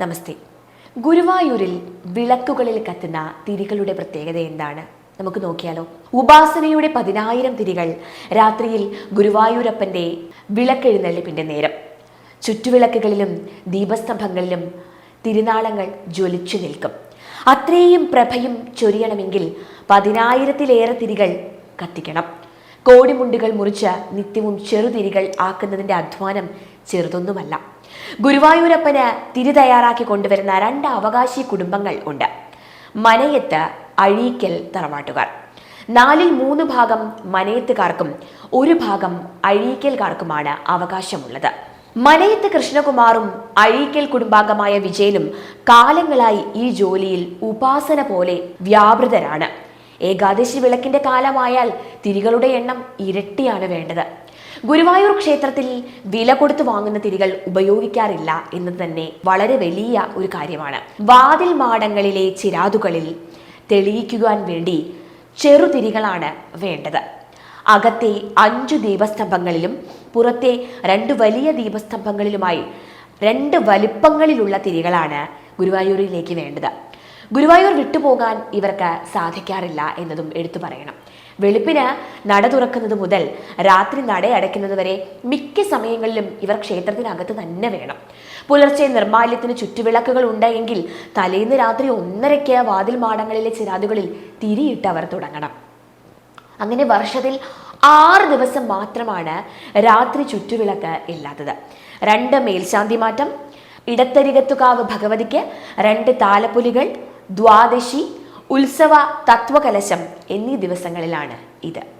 നമസ്തേ. ഗുരുവായൂരിൽ വിളക്കുകളിൽ കത്തുന്ന തിരികളുടെ പ്രത്യേകത എന്താണ്? നമുക്ക് നോക്കിയാലോ. ഉപാസനയുടെ പതിനായിരം തിരികൾ രാത്രിയിൽ ഗുരുവായൂരപ്പന്റെ വിളക്കെഴുന്നള്ളിപ്പിന്റെ നേരം. ചുറ്റുവിളക്കുകളിലും ദീപസ്തംഭങ്ങളിലും തിരുനാളങ്ങൾ ജ്വലിച്ചു നിൽക്കും. അത്രയും പ്രഭയും ചൊരിയണമെങ്കിൽ പതിനായിരത്തിലേറെ തിരികൾ കത്തിക്കണം. കോടിമുണ്ടുകൾ മുറിച്ച് നിത്യവും ചെറുതിരികൾ ആക്കുന്നതിന്റെ അധ്വാനം ചെറുതൊന്നുമല്ല. ഗുരുവായൂരപ്പന് തിരി തയ്യാറാക്കി കൊണ്ടുവരുന്ന രണ്ട് അവകാശി കുടുംബങ്ങൾ ഉണ്ട്. മനയത്ത് അഴീക്കൽ തറവാട്ടുകാർ. നാലിൽ മൂന്ന് ഭാഗം മനയത്തുകാർക്കും ഒരു ഭാഗം അഴീക്കൽകാർക്കുമാണ് അവകാശമുള്ളത്. മനയത്ത് കൃഷ്ണകുമാറും അഴീക്കൽ കുടുംബാംഗമായ വിജയനും കാലങ്ങളായി ഈ ജോലിയിൽ ഉപാസന പോലെ വ്യാപൃതരാണ്. ഏകാദശി വിളക്കിന്റെ കാലമായാൽ തിരികളുടെ എണ്ണം ഇരട്ടിയാണ് വേണ്ടത്. ഗുരുവായൂർ ക്ഷേത്രത്തിൽ വില കൊടുത്ത് വാങ്ങുന്ന തിരികൾ ഉപയോഗിക്കാറില്ല എന്ന് തന്നെ വളരെ വലിയ ഒരു കാര്യമാണ്. വാതിൽ മാടങ്ങളിലെ ചിരാതുകളിൽ തെളിയിക്കുവാൻ വേണ്ടി ചെറുതിരികളാണ് വേണ്ടത്. അകത്തെ അഞ്ചു ദീപസ്തംഭങ്ങളിലും പുറത്തെ രണ്ട് വലിയ ദീപസ്തംഭങ്ങളിലുമായി രണ്ട് വലിപ്പങ്ങളിലുള്ള തിരികളാണ് ഗുരുവായൂരിലേക്ക് വേണ്ടത്. ഗുരുവായൂർ വിട്ടുപോകാൻ ഇവർക്ക് സാധിക്കാറില്ല എന്നതും എടുത്തു പറയണം. വെളുപ്പിന് നട തുറക്കുന്നത് മുതൽ രാത്രി നട അടയ്ക്കുന്നത് വരെ മിക്ക സമയങ്ങളിലും ഇവർ ക്ഷേത്രത്തിനകത്ത് തന്നെ വേണം. പുലർച്ചെ നിർമാല്യത്തിന് ചുറ്റുവിളക്കുകൾ ഉണ്ടെങ്കിൽ തലേന്ന് രാത്രി ഒന്നരയ്ക്ക് വാതിൽ മാടങ്ങളിലെ ചിരാതുകളിൽ തിരിയിട്ട് അവർ തുടങ്ങണം. അങ്ങനെ വർഷത്തിൽ ആറ് ദിവസം മാത്രമാണ് രാത്രി ചുറ്റുവിളക്ക് ഇല്ലാത്തത്. രണ്ട് മേൽശാന്തി മാറ്റം ഇടത്തരികത്തുകാവ് ഭഗവതിക്ക് രണ്ട് താലപ്പൊലികൾ ദ്വാദശി ഉത്സവ തത്വകലശം എന്നീ ദിവസങ്ങളിലാണ് ഇത്.